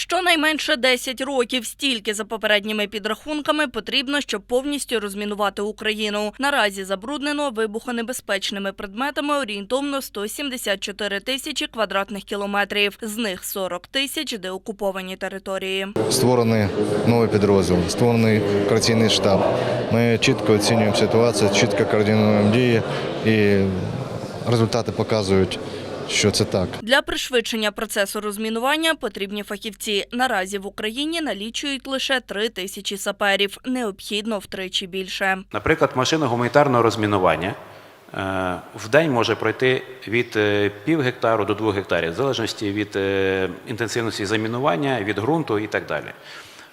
Щонайменше 10 років стільки за попередніми підрахунками потрібно, щоб повністю розмінувати Україну. Наразі забруднено вибухонебезпечними предметами орієнтовно 174 тисячі квадратних кілометрів. З них 40 тисяч деокуповані території. Створений новий підрозділ, створений операційний штаб. Ми чітко оцінюємо ситуацію, чітко координуємо дії і результати показують, що це так. Для пришвидшення процесу розмінування потрібні фахівці. Наразі в Україні налічують лише 3 тисячі саперів. Необхідно втричі більше. Наприклад, машина гуманітарного розмінування е, в день може пройти від е, пів гектару до двох гектарів, в залежності від е, інтенсивності замінування, від ґрунту і так далі.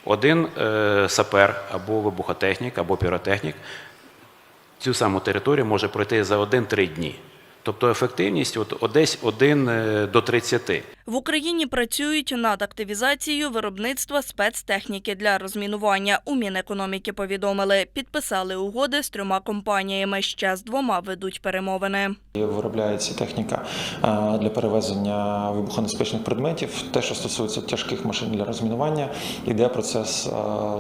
Один сапер або вибухотехнік, або піротехнік цю саму територію може пройти за 1-3 дні. Тобто ефективність от, десь 1 е, до 30. В Україні працюють над активізацією виробництва спецтехніки для розмінування. У Мінекономіки повідомили, підписали угоди з трьома компаніями. Ще з двома ведуть перемовини. Виробляється техніка е, для перевезення вибухонебезпечних предметів. Те, що стосується тяжких машин для розмінування, йде процес е,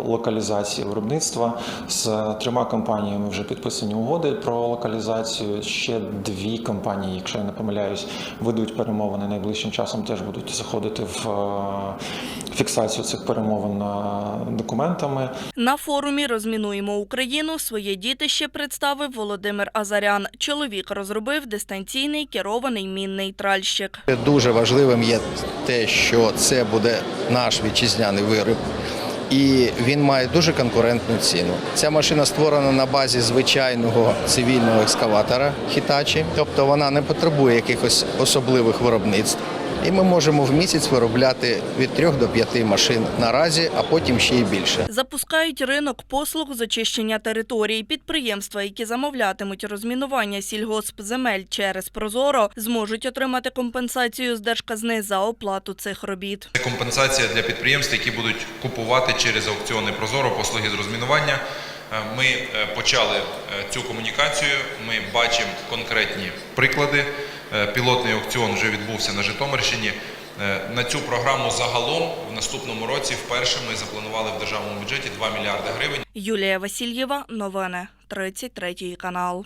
локалізації виробництва. З трьома компаніями вже підписані угоди про локалізацію. Ще дві компанії, якщо я не помиляюсь, ведуть перемовини найближчим часом. Теж будуть заходити в е, фіксацію цих перемовин е, документами. На форумі Розмінуємо Україну своє дітище представив Володимир Азарян. Чоловік розробив дистанційний керований мінний тральщик. Дуже важливим є те, що це буде наш вітчизняний виріб. І він має дуже конкурентну ціну. Ця машина створена на базі звичайного цивільного екскаватора Hitachi, тобто вона не потребує якихось особливих виробництв. І ми можемо в місяць виробляти від 3 до 5 машин наразі, а потім ще й більше. Запускають ринок послуг з очищення територій. Підприємства, які замовлятимуть розмінування сільгоспземель через Прозоро, зможуть отримати компенсацію з держказни за оплату цих робіт. Це компенсація для підприємств, які будуть купувати через аукціони Прозоро послуги з розмінування. Е, Ми е, почали е, цю комунікацію. Ми бачимо конкретні приклади. Е, Пілотний аукціон вже відбувся на Житомирщині. Е, На цю програму загалом в наступному році вперше ми запланували в державному бюджеті 2 мільярди гривень. Юлія Васильєва, новини 33 канал.